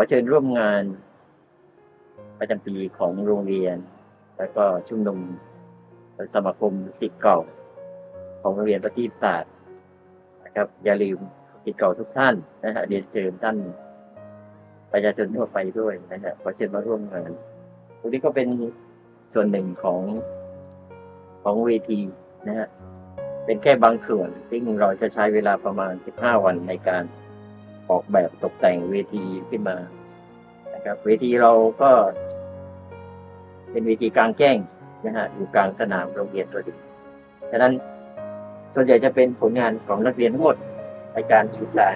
อเชิญร่วมงานประจำปีของโรงเรียน แล้วก็ชุมนุมสมาคมศิษย์เก่า ของโรงเรียนประทีปศาสตร์นะครับ อย่าลืมศิษย์เก่าทุกท่านนะฮะเรียนเชิญท่านประชาชนทั่วไปด้วยนะฮะขอเชิญมาร่วมงานตรงนี้ก็เป็นส่วนหนึ่งของของเวทีนะฮะเป็นแค่บางส่วนซึ่งเราจะใช้เวลาประมาณ 15 วันในการ ออกแบบตกแต่งเวทีขึ้นมานะครับ เวทีเราก็ เป็นเวทีกลางแจ้งนะฮะอยู่กลางสนามโรงเรียนสวัสดิฉะนั้นส่วนใหญ่จะเป็นผลงานของนักเรียนทั้งหมดในการศึกษา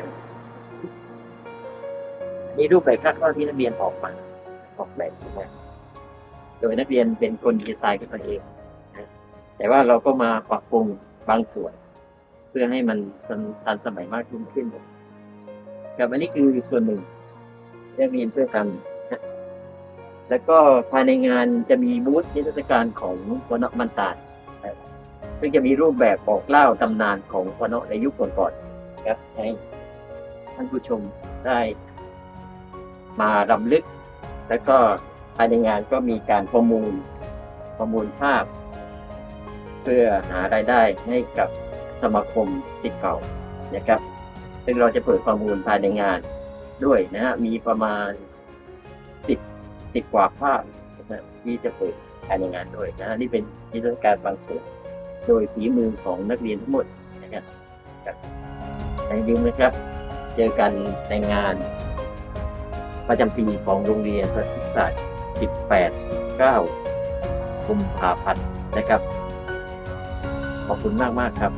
นี่รูปแบบคาดว่าที่นักเรียนออกมาออกแบบนมาโดยนักเรียนเป็นคนดีไซน์ขึ้นมาเองนะแต่ว่าเราก็มาปรับปรุงบางส่วน เพื่อให้มันทันสมัยมากยิ่งขึ้น ครับอันนี้คือส่วนหนึ่งที่นักเรียนเพื่อกันนะแล้วก็ภายในงานจะมีบูธนิทรรศการของวณมันตาดนะครับซึ่งจะมีรูปแบบบอกเล่าตำนานของวณในยุคก่อนๆครับให้ท่านผู้ชมได้มารำลึก แล้วก็ภายในงานก็มีการประมูลประมูลภาพ เพื่อหารายได้ให้กับสมาคมติดเก่านะครับ ซึ่งเราจะเปิดประมูลภายในงานด้วยนะฮะมีประมาณสิบสิบกว่าภาพนะฮะที่จะเปิดภายในงานด้วยนะฮะนี่เป็นนิทรรศการบางส่วนโดยฝีมือของนักเรียนทั้งหมดนะครับอย่าลืมนะครับ เจอกันในงานประจำปีของโรงเรียนประทิศาสตร์18 9กุมภาพันธ์นะครับ ขอบคุณมากๆครับ